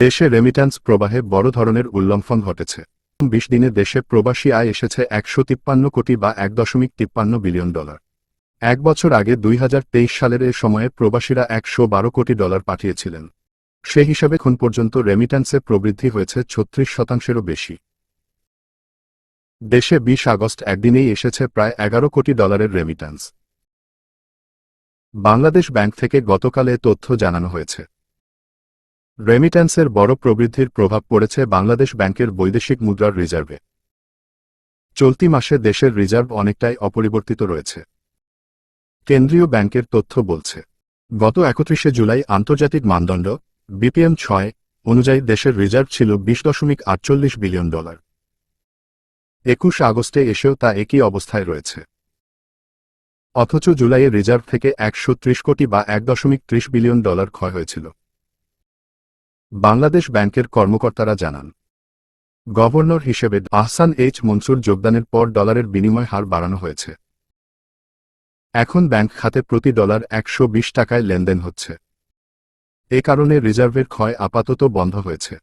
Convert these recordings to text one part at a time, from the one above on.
দেশে রেমিট্যান্স প্রবাহে বড় ধরনের উল্লম্ফন ঘটেছে। বিশ দিনে দেশে প্রবাসী আয় এসেছে একশো তিপ্পান্ন কোটি বা এক দশমিক তিপ্পান্ন বিলিয়ন ডলার। এক বছর আগে দুই হাজার তেইশ সালের এ সময়ে প্রবাসীরা একশো বারো কোটি ডলার পাঠিয়েছিলেন। সে হিসাবে এখন পর্যন্ত রেমিট্যান্সে প্রবৃদ্ধি হয়েছে ছত্রিশ শতাংশেরও বেশি। দেশে বিশ আগস্ট একদিনেই এসেছে প্রায় এগারো কোটি ডলারের রেমিট্যান্স বাংলাদেশ ব্যাংক থেকে গতকাল তথ্য জানানো হয়েছে। রেমিট্যান্সের বড় প্রবৃদ্ধির প্রভাব পড়েছে বাংলাদেশ ব্যাংকের বৈদেশিক মুদ্রার রিজার্ভে। চলতি মাসে দেশের রিজার্ভ অনেকটাই অপরিবর্তিত রয়েছে। কেন্দ্রীয় ব্যাংকের তথ্য বলছে, গত একত্রিশে জুলাই আন্তর্জাতিক মানদণ্ড, বিপিএম ছয়, অনুযায়ী দেশের রিজার্ভ ছিল বিশ দশমিক আটচল্লিশ বিলিয়ন ডলার। একুশ আগস্টে এসেও তা একই অবস্থায় রয়েছে। অথচ জুলাইয়ে রিজার্ভ থেকে একশো ত্রিশ কোটি বা এক দশমিক ত্রিশ বিলিয়ন ডলার ক্ষয় হয়েছিল। বাংলাদেশ ব্যাংকের কর্মকর্তারা জানান। গভর্নর হিসেবে আহসান এইচ মনসুর যোগদানের পর ডলারের বিনিময় হার বাড়ানো হয়েছে। এখন ব্যাংক খাতে প্রতি ডলার একশো বিশ টাকায় লেনদেন হচ্ছে। এ কারণে রিজার্ভের ক্ষয় আপাতত বন্ধ হয়েছে।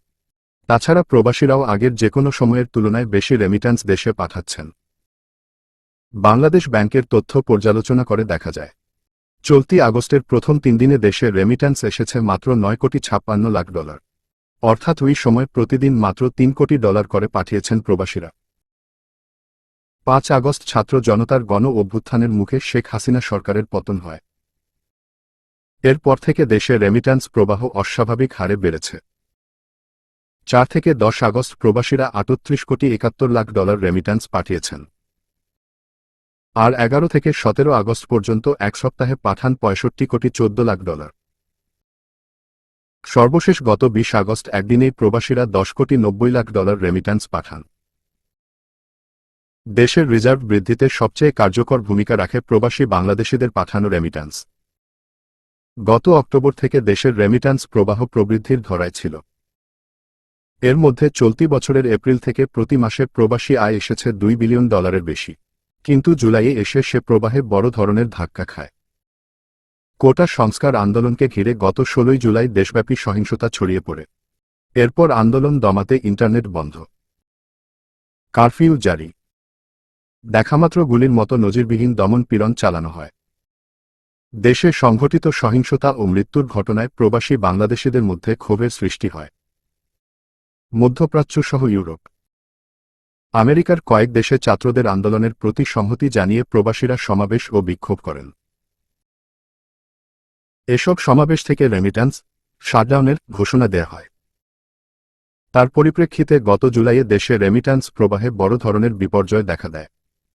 তাছাড়া প্রবাসীরাও আগের যে কোনো সময়ের তুলনায় বেশি রেমিট্যান্স দেশে পাঠাচ্ছেন। বাংলাদেশ ব্যাংকের তথ্য পর্যালোচনা করে দেখা যায়। চলতি আগস্টের প্রথম তিন দিনে দেশে রেমিট্যান্স এসেছে মাত্র নয় কোটি ছাপ্পান্ন লাখ ডলার। অর্থাৎ ওই সময় প্রতিদিন মাত্র তিন কোটি ডলার করে পাঠিয়েছেন প্রবাসীরা। পাঁচ আগস্ট ছাত্র জনতার গণ অভ্যুত্থানের মুখে শেখ হাসিনা সরকারের পতন হয়। এরপর থেকে দেশে রেমিট্যান্স প্রবাহ অস্বাভাবিক হারে বেড়েছে। চার থেকে দশ আগস্ট প্রবাসীরা আটত্রিশ কোটি একাত্তর লাখ ডলার রেমিট্যান্স পাঠিয়েছেন। আর এগারো থেকে সতেরো আগস্ট পর্যন্ত এক সপ্তাহে পাঠান পঁয়ষট্টি কোটি চোদ্দ লাখ ডলার। সর্বশেষ গত বিশ আগস্ট একদিনেই প্রবাসীরা দশ কোটি নব্বই লাখ ডলার রেমিট্যান্স পাঠান। দেশের রিজার্ভ বৃদ্ধিতে সবচেয়ে কার্যকর ভূমিকা রাখে প্রবাসী বাংলাদেশিদের পাঠানো রেমিট্যান্স গত অক্টোবর থেকে দেশের রেমিট্যান্স প্রবাহ প্রবৃদ্ধির ধরায় ছিল। এর মধ্যে চলতি বছরের এপ্রিল থেকে প্রতি মাসে প্রবাসী আয় এসেছে দুই বিলিয়ন ডলারের বেশি। কিন্তু জুলাইয়ে এসে সে প্রবাহে বড় ধরনের ধাক্কা খায়। কোটা সংস্কার আন্দোলনকে ঘিরে গত ষোলোই জুলাই দেশব্যাপী সহিংসতা ছড়িয়ে পড়ে। এরপর আন্দোলন দমাতে ইন্টারনেট বন্ধ। কারফিউ জারি। দেখামাত্র গুলির মতো নজিরবিহীন দমন পীড়ন চালানো হয়। দেশে সংঘটিত সহিংসতা ও মৃত্যুর ঘটনায় প্রবাসী বাংলাদেশিদের মধ্যে ক্ষোভের সৃষ্টি হয়। মধ্যপ্রাচ্যসহ ইউরোপ। আমেরিকার কয়েক দেশে ছাত্রদের আন্দোলনের প্রতি সংহতি জানিয়ে প্রবাসীরা সমাবেশ ও বিক্ষোভ করেন। এসব সমাবেশ থেকে রেমিট্যান্স শাটডাউনের ঘোষণা দেয়া হয়। তার পরিপ্রেক্ষিতে গত জুলাইয়ে দেশে রেমিট্যান্স প্রবাহে বড় ধরনের বিপর্যয় দেখা দেয়।